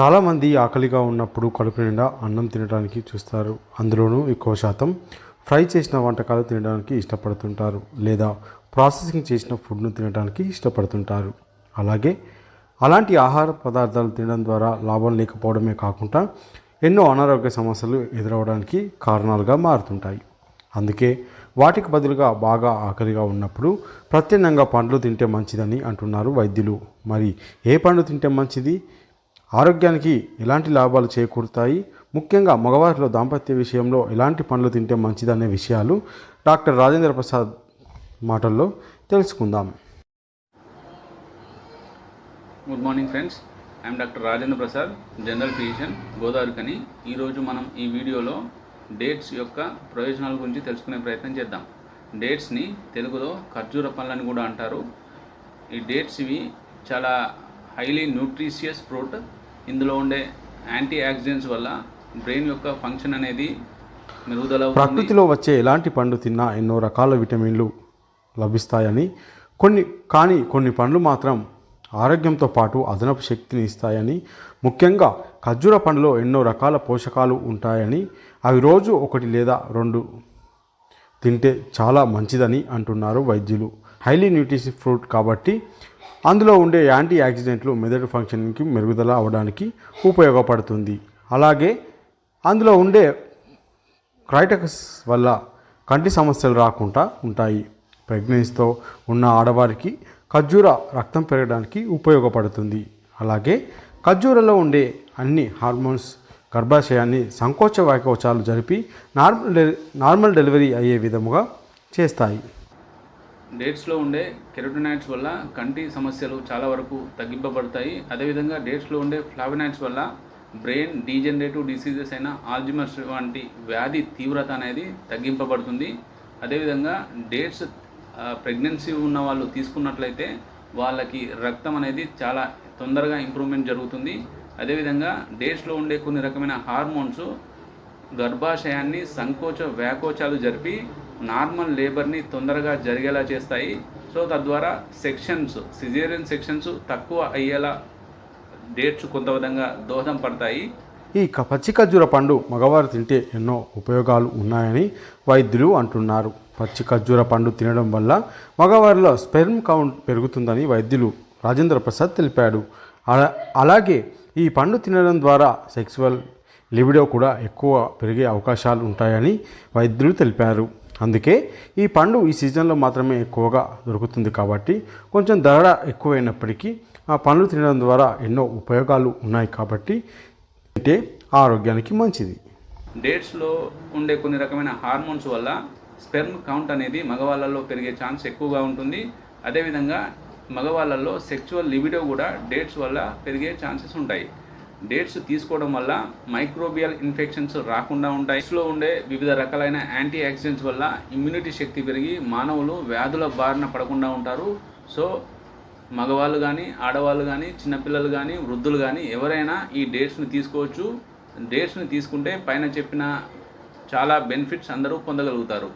చాలామంది ఆకలిగా ఉన్నప్పుడు కడుపు నిండా అన్నం తినడానికి చూస్తారు. అందులోనూ ఎక్కువ శాతం ఫ్రై చేసిన వంటకాలు తినడానికి ఇష్టపడుతుంటారు లేదా ప్రాసెసింగ్ చేసిన ఫుడ్ను తినడానికి ఇష్టపడుతుంటారు. అలాగే అలాంటి ఆహార పదార్థాలు తినడం ద్వారా లాభం లేకపోవడమే కాకుండా ఎన్నో అనారోగ్య సమస్యలు ఎదురవడానికి కారణాలుగా మారుతుంటాయి. అందుకే వాటికి బదులుగా బాగా ఆకలిగా ఉన్నప్పుడు ప్రత్యేకంగా పండ్లు తింటే మంచిదని అంటున్నారు వైద్యులు. మరి ఏ పండు తింటే మంచిది? ఆరోగ్యానికి ఎలాంటి లాభాలు చేకూరుతాయి? ముఖ్యంగా మగవారిలో దాంపత్య విషయంలో ఎలాంటి పండ్లు తింటే మంచిదనే విషయాలు డాక్టర్ రాజేంద్ర ప్రసాద్ మాటల్లో తెలుసుకుందాం. Good morning friends I'm doctor Rajendra Prasad general physician Godavarikhani ఈరోజు మనం ఈ వీడియోలో డేట్స్ యొక్క ప్రయోజనాల గురించి తెలుసుకునే ప్రయత్నం చేద్దాం. డేట్స్ని తెలుగులో ఖర్జూర పండ్లని కూడా అంటారు. ఈ డేట్స్ ఇవి చాలా హైలీ న్యూట్రీషియస్ ఫ్రూట్. ఇందులో ఉండే యాంటీ ఆక్సిడెంట్స్ వల్ల బ్రెయిన్ యొక్క ఫంక్షన్ అనేది మెరుగుదల ప్రకృతిలో వచ్చే ఎలాంటి పండు తిన్నా ఎన్నో రకాల విటమిన్లు లభిస్తాయని కొన్ని కానీ కొన్ని పండ్లు మాత్రం ఆరోగ్యంతో పాటు అదనపు శక్తిని ఇస్తాయని ముఖ్యంగా ఖర్జూర పండులో ఎన్నో రకాల పోషకాలు ఉంటాయని అవి రోజు ఒకటి లేదా రెండు తింటే చాలా మంచిదని అంటున్నారు వైద్యులు. హైలీ న్యూట్రిషన్ ఫ్రూట్ కాబట్టి అందులో ఉండే యాంటీ ఆక్సిడెంట్లు మెదడు ఫంక్షన్కి మెరుగుదల అవడానికి ఉపయోగపడుతుంది. అలాగే అందులో ఉండే క్రైటకస్ వల్ల కంటి సమస్యలు రాకుండా ఉంటాయి. ప్రెగ్నెన్సీతో ఉన్న ఆడవారికి ఖర్జూర రక్తం పెరగడానికి ఉపయోగపడుతుంది. అలాగే ఖర్జూరలో ఉండే అన్ని హార్మోన్స్ గర్భాశయాన్ని సంకోచ వైకోచాలు జరిపి నార్మల్ డెలి నార్మల్ డెలివరీ అయ్యే విధముగా చేస్తాయి. డేట్స్లో ఉండే కెరోటినాయిడ్స్ వల్ల కంటి సమస్యలు చాలా వరకు తగ్గింపబడతాయి. అదేవిధంగా డేట్స్లో ఉండే ఫ్లావినాయిడ్స్ వల్ల బ్రెయిన్ డీజనరేటివ్ డిసీజెస్ అయిన ఆల్జిమర్స్ వంటి వ్యాధి తీవ్రత అనేది తగ్గింపబడుతుంది. అదేవిధంగా డేట్స్ ప్రెగ్నెన్సీ ఉన్న వాళ్ళు తీసుకున్నట్లయితే వాళ్ళకి రక్తం అనేది చాలా తొందరగా ఇంప్రూవ్మెంట్ జరుగుతుంది. అదేవిధంగా డేట్స్లో ఉండే కొన్ని రకమైన హార్మోన్స్ గర్భాశయాన్ని సంకోచ వ్యాకోచాలు జరిపి నార్మల్ లేబర్ని తొందరగా జరిగేలా చేస్తాయి. సో తద్వారా సెక్షన్స్ సిజేరియన్ సెక్షన్స్ తక్కువ అయ్యేలా డేట్స్ కొంత విధంగా దోహదం పడతాయి. ఈ క- పచ్చి ఖర్జూర పండు మగవారు తింటే ఎన్నో ఉపయోగాలు ఉన్నాయని వైద్యులు అంటున్నారు. పచ్చి ఖర్జూర పండు తినడం వల్ల మగవారిలో స్పెర్మ్ కౌంట్ పెరుగుతుందని వైద్యులు రాజేంద్ర ప్రసాద్ తెలిపాడు. అలా అలాగే ఈ పండు తినడం ద్వారా సెక్సువల్ లిబిడో కూడా ఎక్కువ పెరిగే అవకాశాలు ఉంటాయని వైద్యులు తెలిపారు. అందుకే ఈ పండు ఈ సీజన్లో మాత్రమే ఎక్కువగా దొరుకుతుంది కాబట్టి కొంచెం ధర ఎక్కువైనప్పటికీ ఆ పండ్లు తినడం ద్వారా ఎన్నో ఉపయోగాలు ఉన్నాయి కాబట్టి తింటే ఆరోగ్యానికి మంచిది. డేట్స్లో ఉండే కొన్ని రకమైన హార్మోన్స్ వల్ల స్పెర్మ్ కౌంట్ అనేది మగవాళ్ళల్లో పెరిగే ఛాన్స్ ఎక్కువగా ఉంటుంది. అదేవిధంగా మగవాళ్ళల్లో సెక్చువల్ లిబిడో కూడా డేట్స్ వల్ల పెరిగే ఛాన్సెస్ ఉంటాయి. డేట్స్ తీసుకోవడం వల్ల మైక్రోబియల్ ఇన్ఫెక్షన్స్ రాకుండా ఉంటాయి. డేట్స్లో ఉండే వివిధ రకాలైన యాంటీ ఆక్సిడెంట్స్ వల్ల ఇమ్యూనిటీ శక్తి పెరిగి మానవులు వ్యాధుల బారిన పడకుండా ఉంటారు. సో మగవాళ్ళు కానీ ఆడవాళ్ళు కానీ చిన్నపిల్లలు కానీ వృద్ధులు కానీ ఎవరైనా ఈ డేట్స్ని తీసుకోవచ్చు. డేట్స్ని తీసుకుంటే పైన చెప్పిన చాలా బెనిఫిట్స్ అందరూ పొందగలుగుతారు.